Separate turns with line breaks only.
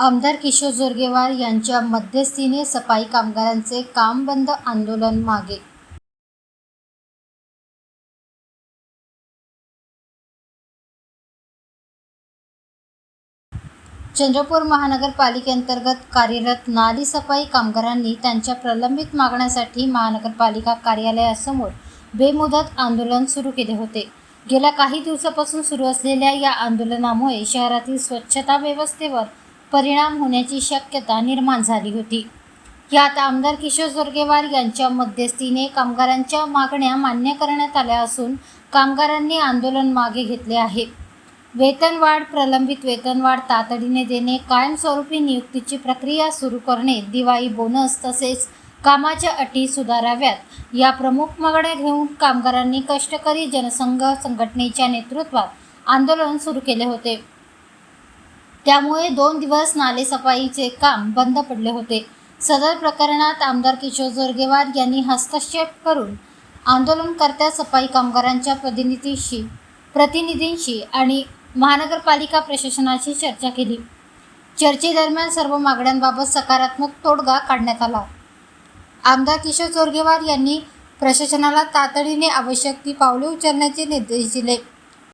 आमदार किशोर जोरगेवार यांच्या मध्यस्थीने सफाई कामगारांचे काम बंद आंदोलन मागे. चंद्रपूर महानगरपालिकेअंतर्गत कार्यरत नाली सफाई कामगारांनी त्यांच्या प्रलंबित मागण्यासाठी महानगरपालिका कार्यालयासमोर बेमुदत आंदोलन सुरू केले होते. गेल्या काही दिवसापासून सुरू असलेल्या या आंदोलनामुळे शहरातील स्वच्छता व्यवस्थेवर परिणाम होण्याची शक्यता निर्माण झाली होती. यात आमदार किशोर जोरगेवार यांच्या मध्यस्थीने कामगारांच्या मागण्या मान्य करण्यात आल्या असून कामगारांनी आंदोलन मागे घेतले आहे. वेतनवाढ प्रलंबित वेतनवाढ तातडीने देणे कायमस्वरूपी नियुक्तीची प्रक्रिया सुरू करणे दिवाळी बोनस तसेच कामाच्या अटी सुधाराव्यात या प्रमुख मागण्या घेऊन कामगारांनी कष्टकरी जनसंघ संघटनेच्या नेतृत्वात आंदोलन सुरू केले होते. त्यामुळे दोन दिवस नालेसफाईचे काम बंद पडले होते. सदर प्रकरणात आमदार किशोर जोरगेवार यांनी हस्तक्षेप करून आंदोलनकर्त्या सफाई कामगारांच्या प्रतिनिधीशी प्रतिनिधींशी आणि महानगरपालिका प्रशासनाशी चर्चा केली. चर्चेदरम्यान सर्व मागण्यांबाबत सकारात्मक तोडगा काढण्यात आला. आमदार किशोर जोरगेवार यांनी प्रशासनाला तातडीने आवश्यक ती पावले उचलण्याचे निर्देश दिले.